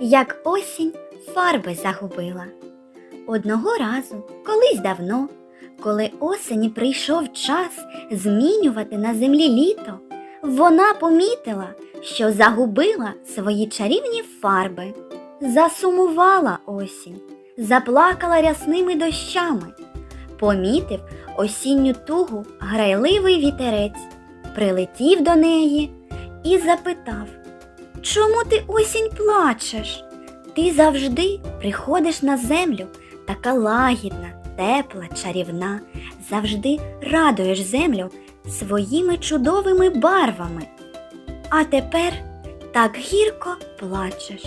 як осінь фарби загубила. Одного разу, колись давно, коли осені прийшов час змінювати на землі літо, вона помітила, що загубила свої чарівні фарби. Засумувала осінь, заплакала рясними дощами. Помітив осінню тугу грайливий вітерець, прилетів до неї і запитав Чому ти осінь плачеш? Ти завжди приходиш на землю, така лагідна, тепла, чарівна, завжди радуєш землю своїми чудовими барвами. А тепер так гірко плачеш.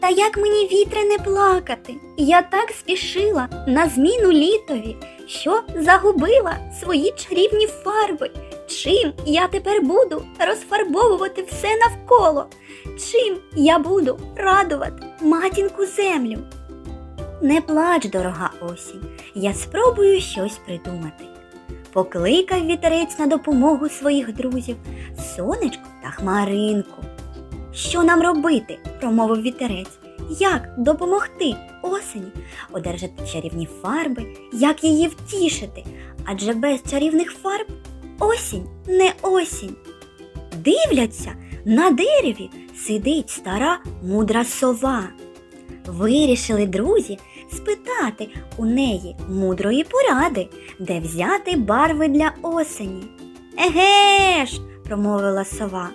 Та як мені вітре не плакати? Я так спішила на зміну літові, що загубила свої чарівні фарби. Чим я тепер буду розфарбовувати все навколо? Чим я буду радувати матінку землю? Не плач, дорога осінь, я спробую щось придумати. Покликав вітерець на допомогу своїх друзів, сонечко та хмаринку. Що нам робити? промовив вітерець. Як допомогти осені одержати чарівні фарби, як її втішити? Адже без чарівних фарб осінь не осінь. Дивляться, на дереві сидить стара мудра сова. Вирішили друзі спитати у неї мудрої поради, де взяти барви для осені. Еге ж, промовила сова.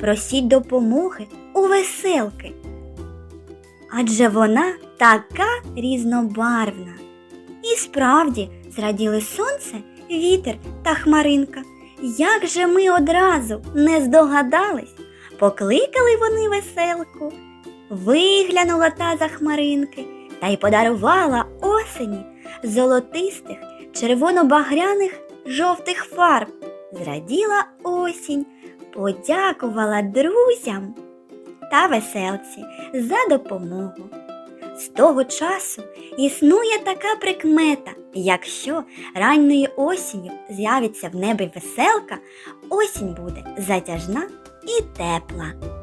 Просіть допомоги у веселки. Адже вона така різнобарвна. І справді зраділи сонце, вітер та хмаринка. Як же ми одразу не здогадались, покликали вони веселку, виглянула та за хмаринки та й подарувала осені золотистих, червоно-багряних жовтих фарб. Зраділа осінь, подякувала друзям та веселці за допомогу. З того часу існує така прикмета, якщо ранньою осінню з'явиться в небі веселка, осінь буде затяжна і тепла.